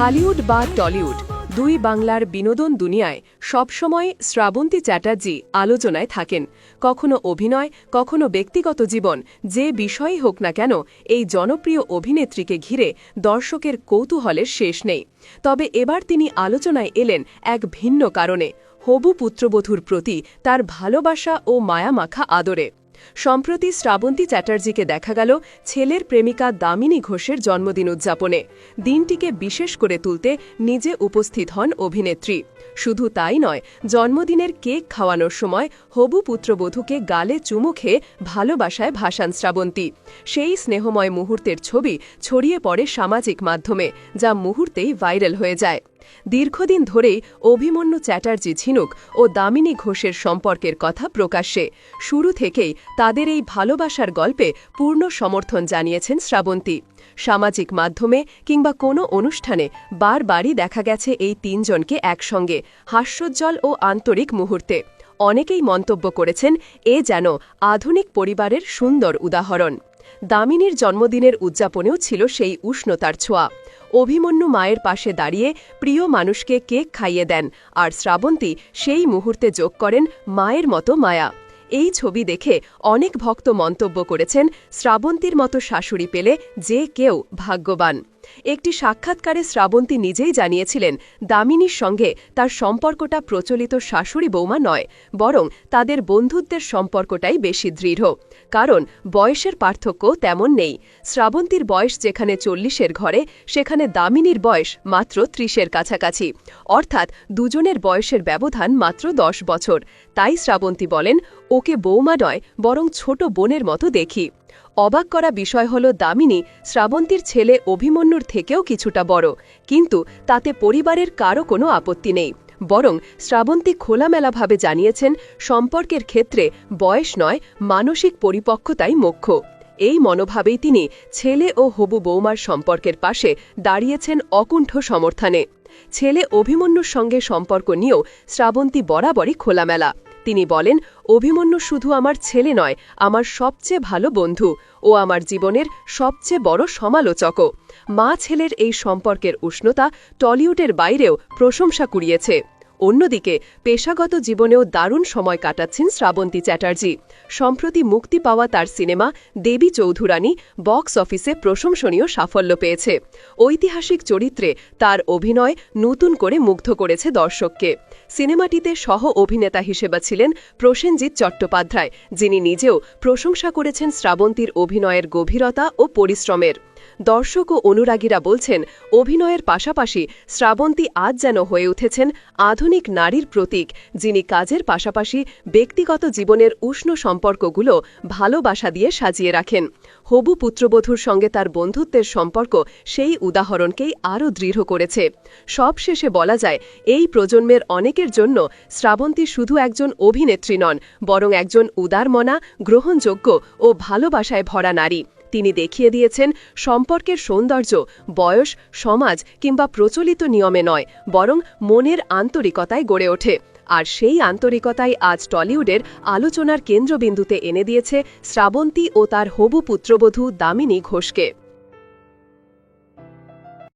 ঢালিউড বা টলিউড দুই বাংলার বিনোদন দুনিয়ায় সবসময় শ্রাবন্তী চ্যাটার্জি আলোচনায় থাকেন। কখনো অভিনয়, কখনো ব্যক্তিগত জীবন, যে বিষয়ই হোক না কেন এই জনপ্রিয় অভিনেত্রীকে ঘিরে দর্শকের কৌতূহলের শেষ নেই। তবে এবার তিনি আলোচনায় এলেন এক ভিন্ন কারণে। হবু পুত্রবধূর প্রতি তার ভালোবাসা ও মায়ামাখা আদরে। সম্প্রতি শ্রাবন্তী চ্যাটার্জিকে দেখা গেল ছেলের প্রেমিকা দামিনী ঘোষের জন্মদিন উদযাপনে। দিনটিকে বিশেষ করে তুলতে নিজে উপস্থিত হন অভিনেত্রী। শুধু তাই নয়, জন্মদিনের কেক খাওয়ানোর সময় হবু পুত্রবধূকে গালে চুমু খেয়ে ভালোবাসায় ভাসান শ্রাবন্তী। সেই স্নেহময় মুহূর্তের ছবি ছড়িয়ে পড়ে সামাজিক মাধ্যমে, যা মুহূর্তেই ভাইরাল হয়ে যায়। দীর্ঘদিন ধরেই অভিমন্যু চ্যাটার্জি ঝিনুক ও দামিনী ঘোষের সম্পর্কের কথা প্রকাশ্যে। শুরু থেকেই তাদের এই ভালোবাসার গল্পে পূর্ণ সমর্থন জানিয়েছেন শ্রাবন্তী। সামাজিক মাধ্যমে কিংবা কোনো অনুষ্ঠানে বারবারই দেখা গেছে এই তিনজনকে একসঙ্গে, হাস্যোজ্জ্বল ও আন্তরিক মুহূর্তে। অনেকেই মন্তব্য করেছেন, এ যেন আধুনিক পরিবারের সুন্দর উদাহরণ। দামিনীর জন্মদিনের উদযাপনেও ছিল সেই উষ্ণতার ছোঁয়া। অভিমন্যু মায়ের পাশে দাঁড়িয়ে প্রিয় মানুষকে কেক খাইয়ে দেন আর শ্রাবন্তী সেই মুহূর্তে যোগ করেন মায়ের মতো মায়া। এই ছবি দেখে অনেক ভক্ত মন্তব্য করেছেন শ্রাবন্তীর মতো শাশুড়ি পেলে যে কেউ ভাগ্যবান। একটি সাক্ষাৎকারে শ্রাবন্তী নিজেই জানিয়েছিলেন, দামিনীর সঙ্গে তার সম্পর্কটা প্রচলিত শাশুড়ি বৌমা নয়, বরং তাদের বন্ধুত্বের সম্পর্কটাই বেশি দৃঢ়। কারণ বয়সের পার্থক্য তেমন নেই। শ্রাবন্তীর বয়স যেখানে চল্লিশের ঘরে, সেখানে দামিনীর বয়স মাত্র ত্রিশের কাছাকাছি। অর্থাৎ দুজনের বয়সের ব্যবধান মাত্র দশ বছর। তাই শ্রাবন্তী বলেন, ওকে বৌমা নয়, বরং ছোট বোনের মতো দেখি। অবাক করা বিষয় হল দামিনী শ্রাবন্তীর ছেলে অভিমন্যুর থেকেও কিছুটা বড়, কিন্তু তাতে পরিবারের কারও কোনো আপত্তি নেই। বরং শ্রাবন্তী খোলামেলাভাবে জানিয়েছেন, সম্পর্কের ক্ষেত্রে বয়স নয়, মানসিক পরিপক্কতাই মুখ্য এই মনোভাবেই তিনি ছেলে ও হবু বৌমার সম্পর্কের পাশে দাঁড়িয়েছেন অকুণ্ঠ সমর্থনে। ছেলে অভিমন্যুর সঙ্গে সম্পর্ক নিয়েও শ্রাবন্তী বরাবরই খোলামেলা। তিনি বলেন, অভিমন্যু শুধু আমার ছেলে নয়, আমার সবচেয়ে ভালো বন্ধু ও আমার জীবনের সবচেয়ে বড় সমালোচকও মা ছেলের এই সম্পর্কের উষ্ণতা টলিউডের বাইরেও প্রশংসা কুড়িয়েছে। অন্যদিকে, পেশাগত জীবনেও দারুণ সময় কাটাচ্ছেন শ্রাবন্তী চ্যাটার্জি। সম্প্রতি মুক্তি পাওয়া তার সিনেমা দেবী চৌধুরানী বক্স অফিসে প্রশংসনীয় সাফল্য পেয়েছে। ঐতিহাসিক চরিত্রে তার অভিনয় নতুন করে মুগ্ধ করেছে দর্শককে। সিনেমাটিতে সহ অভিনেতা হিসেবে ছিলেন প্রসেনজিৎ চট্টোপাধ্যায়, যিনি নিজেও প্রশংসা করেছেন শ্রাবন্তীর অভিনয়ের গভীরতা ও পরিশ্রমের। দর্শক ও অনুরাগীরা বলছেন, অভিনয়ের পাশাপাশি শ্রাবন্তী আজ যেন হয়ে উঠেছেন আধুনিক নারীর প্রতীক, যিনি কাজের পাশাপাশি ব্যক্তিগত জীবনের উষ্ণ সম্পর্কগুলো ভালোবাসা দিয়ে সাজিয়ে রাখেন। হবু পুত্রবধূর সঙ্গে তার বন্ধুত্বের সম্পর্ক সেই উদাহরণকেই আরও দৃঢ় করেছে। সবশেষে বলা যায়, এই প্রজন্মের অনেকের জন্য শ্রাবন্তী শুধু একজন অভিনেত্রী নন, বরং একজন উদারমনা, গ্রহণযোগ্য ও ভালোবাসায় ভরা নারী। তিনি দেখিয়ে দিয়েছেন, সম্পর্কের সৌন্দর্য, বয়স, সমাজ কিংবা প্রচলিত নিয়মে নয়, বরং মনের আন্তরিকতায় গড়ে ওঠে। আর সেই আন্তরিকতাই আজ টলিউডের আলোচনার কেন্দ্রবিন্দুতে এনে দিয়েছে শ্রাবন্তী ও তার হবু পুত্রবধূ দামিনী ঘোষকে।